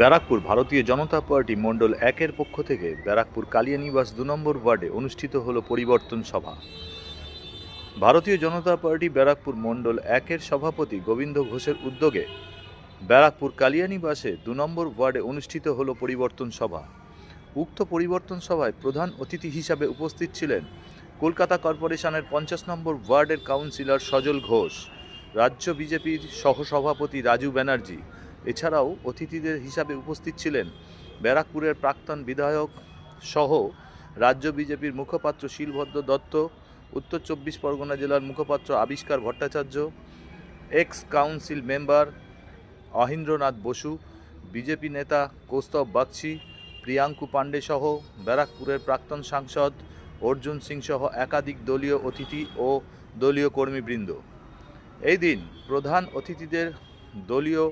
ব্যারাকপুর ভারতীয় জনতা পার্টি মণ্ডল একের পক্ষ থেকে ব্যারাকপুর কালিয়ানিবাস দু নম্বর ওয়ার্ডে অনুষ্ঠিত হল পরিবর্তন সভা। ভারতীয় জনতা পার্টি ব্যারাকপুর মণ্ডল একের সভাপতি গোবিন্দ ঘোষের উদ্যোগে ব্যারাকপুর কালিয়ানিবাসে দু নম্বর ওয়ার্ডে অনুষ্ঠিত হল পরিবর্তন সভা। উক্ত পরিবর্তন সভায় প্রধান অতিথি হিসাবে উপস্থিত ছিলেন কলকাতা কর্পোরেশনের পঞ্চাশ নম্বর ওয়ার্ডের কাউন্সিলর সজল ঘোষ, রাজ্য বিজেপির সহসভাপতি রাজু ব্যানার্জি এছাড়াও অতিথিদের হিসাবে উপস্থিত ছিলেন ব্যারাকপুরের প্রাক্তন বিধায়ক সহ রাজ্য বিজেপির মুখপাত্র শিলভদ্র দত্ত, উত্তর চব্বিশ পরগনা জেলার মুখপাত্র Abishkar Bhattacharya ex council member Ahindranath Basu, BJP নেতা কৌস্তব বাগচি প্রিয়াঙ্কু পাণ্ডে সহ ব্যারাকপুরের প্রাক্তন সাংসদ অর্জুন সিং সহ একাধিক দলীয় অতিথি ও দলীয় কর্মীবৃন্দ। এই দিন প্রধান অতিথিদের দলীয়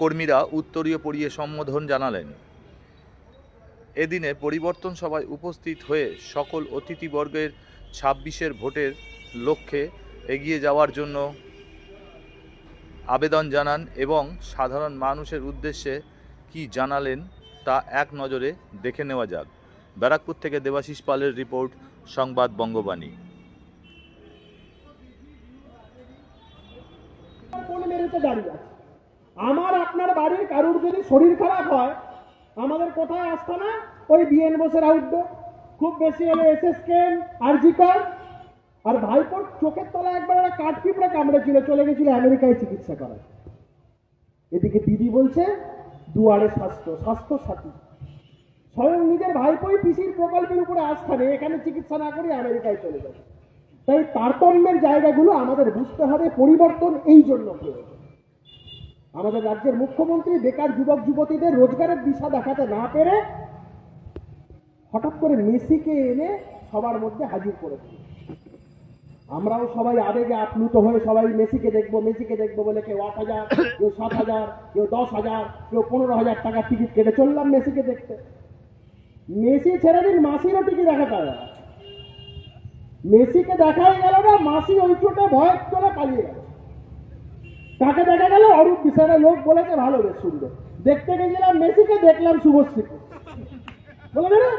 কর্মীরা উত্তরীয় পড়িয়ে সম্বোধন জানালেন। এদিনে পরিবর্তন সভায় উপস্থিত হয়ে সকল অতিথিবর্গের ছাব্বিশের ভোটের লক্ষ্যে এগিয়ে যাওয়ার জন্য আবেদন জানান এবং সাধারণ মানুষের উদ্দেশ্যে কি জানালেন তা এক নজরে দেখে নেওয়া যাক। ব্যারাকপুর থেকে দেবাশিস পালের রিপোর্ট, সংবাদ বঙ্গবাণী। দাঁড়িয়ে আমার আপনার বাড়ির কারুর যদি শরীর খারাপ হয়, আমাদের কোথায় আসতো না? ওই বিএন বোসের আউটডো খুব বেশি হলে এসএস কেন আরজিকর আর ভাইপোর চোখের তলায় একবার একটা কাঠ পিঁপড়ে কামড়েছিল, চলে গেছিল আমেরিকায় চিকিৎসা করার। এদিকে দিদি বলছে, দুয়ারে স্বাস্থ্য স্বাস্থ্য সাথী স্বয়ং নিজের ভাইপোই পিসির প্রকল্পের উপরে আস্থা নেই, এখানে চিকিৎসা না করে আমেরিকায় চলে যাবে। তাই তারতম্যের জায়গাগুলো আমাদের বুঝতে হবে, পরিবর্তন এই জন্য প্রয়োজন। আমাদের রাজ্যের মুখ্যমন্ত্রী বেকার যুবক যুবতীদের রোজগারের দিশা দেখাতে না পেরে হঠাৎ করে মেসিকে এনে সবার মধ্যে হাজির করে দিল আমরাও সবাই আবেগে আপ্লুত হয়ে সবাই মেসিকে দেখব মেসিকে দেখব বলে কেউ আট হাজার, কেউ সাত হাজার, কেউ দশ হাজার, কেউ পনেরো হাজার টাকার টিকিট কেটে চললাম মেসিকে দেখতে। মেসি ছেড়ে দিন, মাসিরও টিকিট দেখা পায় মেসিকে দেখাই গেল না, মাসি ওই চোটে ভয় করে পালিয়ে গেল। তাকে দেখা গেল, অরূপ বিশালের লোক বলেছে, ভালো বেশ সুন্দর। দেখতে গেছিলাম মেসিকে, দেখলাম শুভশ্রীকে বলে না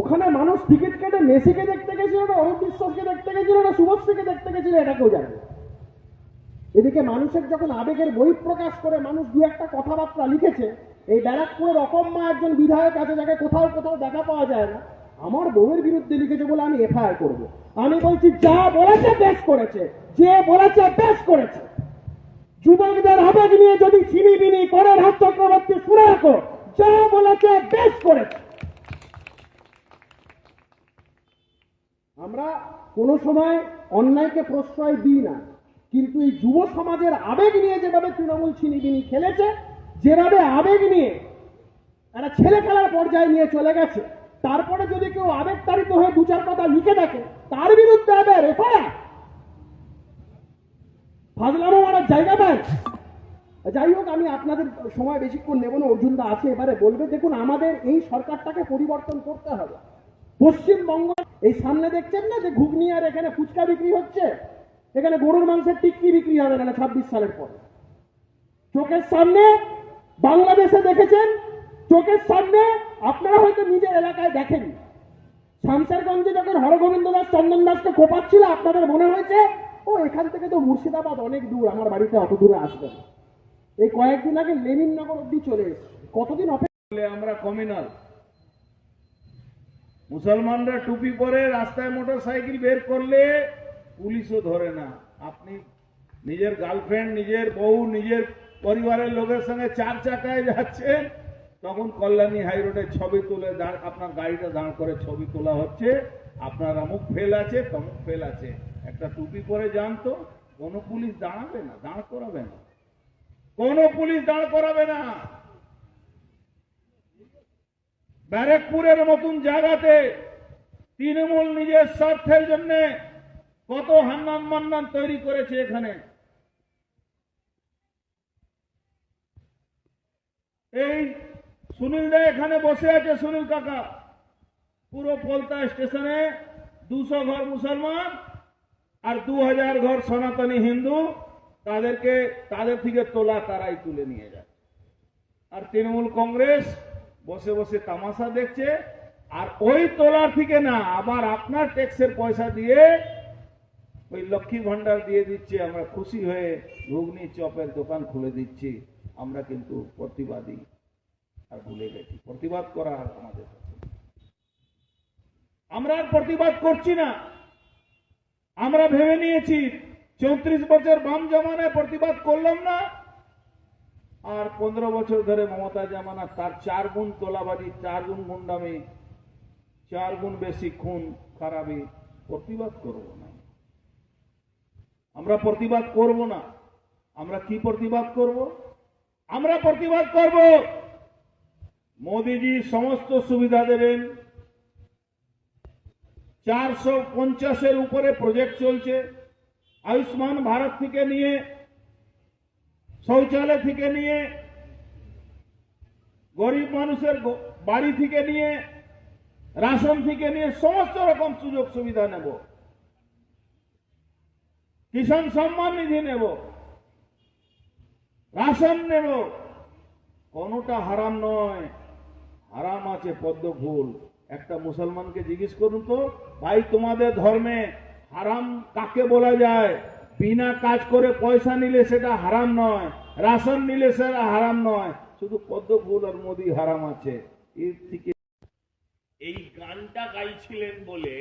ওখানে মানুষ টিকিট কেটে মেসিকে দেখতে গেছিল না, অরূপ বিশ্বাসকে দেখতে গেছিল না, শুভশ্রীকে দেখতে গেছিল, এটা কেউ জানে এদিকে মানুষের যখন আবেগের বহিঃপ্রকাশ করে মানুষ দু একটা কথাবার্তা লিখেছে, এই ব্যারাকপুরের অকম্মা একজন বিধায়ক আছে, যাকে কোথাও কোথাও দেখা পাওয়া যায় না। আমার বউয়ের বিরুদ্ধে লিখেছে বলে আমি এফআইআর করব। আমি বলছি, যা বলেছে বেশ করেছে। যে বলেছে বেশ করেছে। যুবকদের আবেগ নিয়ে যদি ছিনিবিনি করে রাজ চক্রবর্তী শুনে রাখো, যা বলেছে বেশ করেছে। আমরা কোনো সময় অন্যায়কে প্রশ্রয় দিই না, কিন্তু এই যুব সমাজের আবেগ নিয়ে যেভাবে তৃণমূল ছিনিবিনি খেলেছে, যেভাবে আবেগ নিয়ে একটা ছেলে খেলার পর্যায়ে নিয়ে চলে গেছে তারপরে যদি কেউ আবেগ তাড়িত হয়ে দু চার কথা লিখে দেখে, তার বিরুদ্ধে হবে এফআইআর ফাজলামো মারার জায়গা পায়। যাই হোক, আমি আপনাদের সময় বেশিক্ষণ নেব না, অর্জুনদা আছে, এবারে বলবে। দেখুন, আমাদের এই সরকারটাকে পরিবর্তন করতে হবে। পশ্চিমবঙ্গ, এই সামনে দেখছেন না যে ঘুগনি আর এখানে ফুচকা বিক্রি হচ্ছে? এখানে গরুর মাংসের টিক্কি বিক্রি হবে এখানে ছাব্বিশ সালের পরে। চোখের সামনে বাংলাদেশে দেখেছেন চোখের সামনে আপনারা হয়তো নিজের এলাকায় দেখেন। শামসারগঞ্জে যখন হরগোবিন্দ দাস চন্দন দাসকে কোপাচ্ছিল, আপনাদের মনে হয়েছে, ও, এখান থেকে তো মুর্শিদাবাদ অনেক দূর, আমার বাড়িতে অত দূরে আসবে এই কয়েকদিন আগে লেনিননগর অব্দি চলে কতদিন অপেক্ষা আমরা কমিউনাল মুসলমানরা টুপি পরে রাস্তায় মোটর সাইকেল বের করলে পুলিশও ধরে না। আপনি নিজের গার্লফ্রেন্ড নিজের বউ, নিজের পরিবারের লোকের সঙ্গে চার চাকায় যাচ্ছেন তখন কল্যাণী হাই রোডে ছবি তুলে দাঁড়, আপনার গাড়িটা দাঁড় করে ছবি তোলা হচ্ছে। আপনার অমুক ফেল আছে, তমুক ফেল আছে। একটা টুপি পরে যান তো, কোনো পুলিশ দাঁড়াবে না, দাঁড় করাবে না। কোনো পুলিশ দাঁড় করাবে না। ব্যারাকপুরের মতন জায়গাতে তৃণমূল নিজের স্বার্থের জন্য কত হান্নান মান্নান তৈরি করেছে এখানে। এই সুনীল দা, এখানে বসে আছে সুনীল কাকা। পুরো পলতা স্টেশনে দুশো ঘর মুসলমান আর দু হাজার ঘর সনাতনী হিন্দু, তাদেরকে, তাদের থেকে তোলা তারাই তুলে নিয়ে যায়। আর তৃণমূল কংগ্রেস বসে বসে তামাশা দেখছে, আর ওই তোলার থেকে না, আবার আপনার ট্যাক্সের পয়সা দিয়ে ওই লক্ষ্মী ভান্ডার দিয়ে দিচ্ছে, আমরা খুশি হয়ে ঘুগনি, চপের দোকান খুলে দিচ্ছি, আমরা কিন্তু প্রতিবাদী। আর ভুলে গেছি। প্রতিবাদ করা আর আমাদের আমরা আর প্রতিবাদ করছি না। আমরা ভেবে নিয়েছি চৌত্রিশ বছর বাম জমানায় প্রতিবাদ করলাম না। আর পনেরো বছর ধরে মমতা জামানা তার চার গুণ তোলাবাজি, চার গুণ গুন্ডামি, চার গুণ বেশি খুন, খারাপি প্রতিবাদ করব না। আমরা প্রতিবাদ করব না। আমরা কি প্রতিবাদ করব? আমরা প্রতিবাদ করব মোদিজি সমস্ত সুবিধা দেবেন। চারশো পঞ্চাশের উপরে প্রজেক্ট চলছে। আয়ুষ্মান ভারত থেকে নিয়ে, শৌচালয় থেকে নিয়ে, গরিব মানুষের বাড়ি থেকে নিয়ে, রাশন থেকে নিয়ে সমস্ত রকম সুযোগ সুবিধা নেব। কিষাণ সম্মান নিধি নেব। রাশন নেব। কোনটা হারাম নয়। হারাম আছে পদ্ম ফুল। একটা মুসলমানকে জিজ্ঞেস করুন তো, ভাই, তোমাদের ধর্মে হারাম কাকে বলা যায়? বিনা কাজ করে পয়সা নিলে সেটা হারাম নয়, রাশন নিলে সেটা হারাম নয়। শুধু পদ্ম ফুল আর মোদি হারাম আছে। এর থেকে এই গানটা গাইছিলেন বলে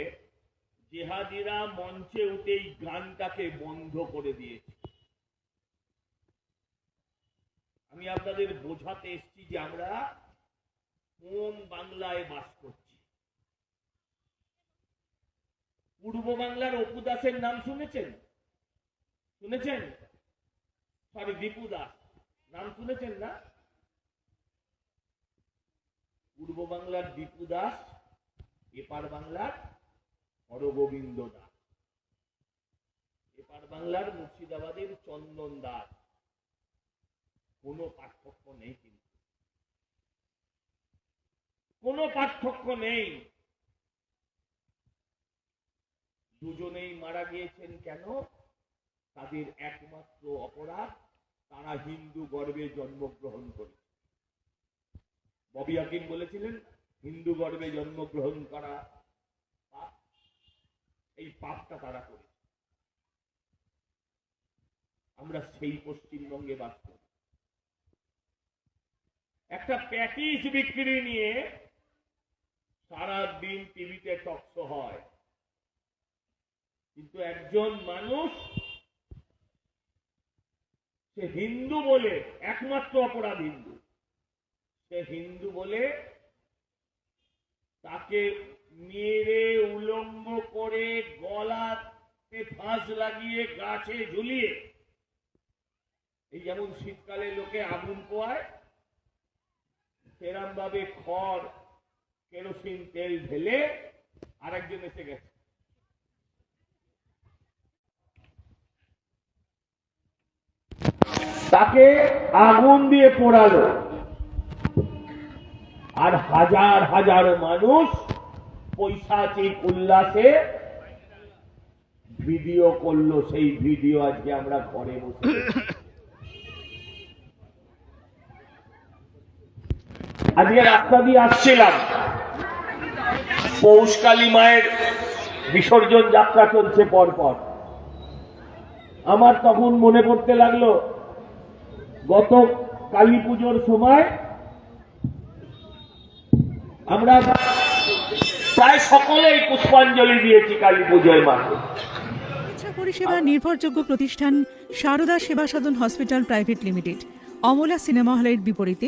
জেহাদিরা মঞ্চে উঠে এই গানটাকে বন্ধ করে দিয়েছে। আমি আপনাদের বোঝাতে এসেছি যে আমরা কোন বাংলায় বাস করছি? পূর্ব বাংলার অপু দাসের নাম শুনেছেন? শুনেছেন? সরি দীপু দাস। নাম শুনেছেন না? পূর্ব বাংলার দীপু দাস, এপার বাংলার হরগোবিন্দ দাস। এপার বাংলার মুর্শিদাবাদের চন্দন দাস। কোনো পার্থক্য নেই। কোনো পার্থক্য নেই। দুজনেই মারা গিয়েছেন কেন? তাদের একমাত্র অপরাধ, তারা হিন্দু গর্বে জন্মগ্রহণ করেছে ববি হাকিম বলেছিলেন, হিন্দু গর্ভে জন্মগ্রহণ করা এই পাপটা তারা করে। আমরা সেই পশ্চিমবঙ্গে বাস করি। একটা প্যাকেজ বিক্রি নিয়ে সারা দিন টিভিতে টকশো হয়। কিন্তু একজন মানুষ, সে হিন্দু বলে, একমাত্র অপরাধ হিন্দু, সে হিন্দু বলে তাকে মেরে উলঙ্গ করে গলাতে ফাঁস লাগিয়ে, গাছে ঝুলিয়ে, এই যেমন শীতকালে লোকে আগুন পোয়ায় সেরাম ভাবে খড় কেরোসিন তেল ঢেলে আরেকজন এসে গেছে। তাকে আগুন দিয়ে পোড়ালো। আর হাজার হাজার মানুষ পৈশাচিক উল্লাসে ভিডিও করল, সেই ভিডিও আজকে আমরা ঘরে বসে আজকে রাস্তা দিয়ে আসছিলাম। পৌষকালী মায়ের বিসর্জন যাত্রা চলছে পরপর। আমার তখন মনে পড়তে লাগল, গত কালী পুজোর সময় আমরা প্রায় সকলেই পুষ্পাঞ্জলি দিয়েছি কালী পুজোয় মাঠে পরিষেবা নির্ভরযোগ্য প্রতিষ্ঠান Sarada Seva Sadhan hospital private limited, Amala cinema হলের বিপরীতে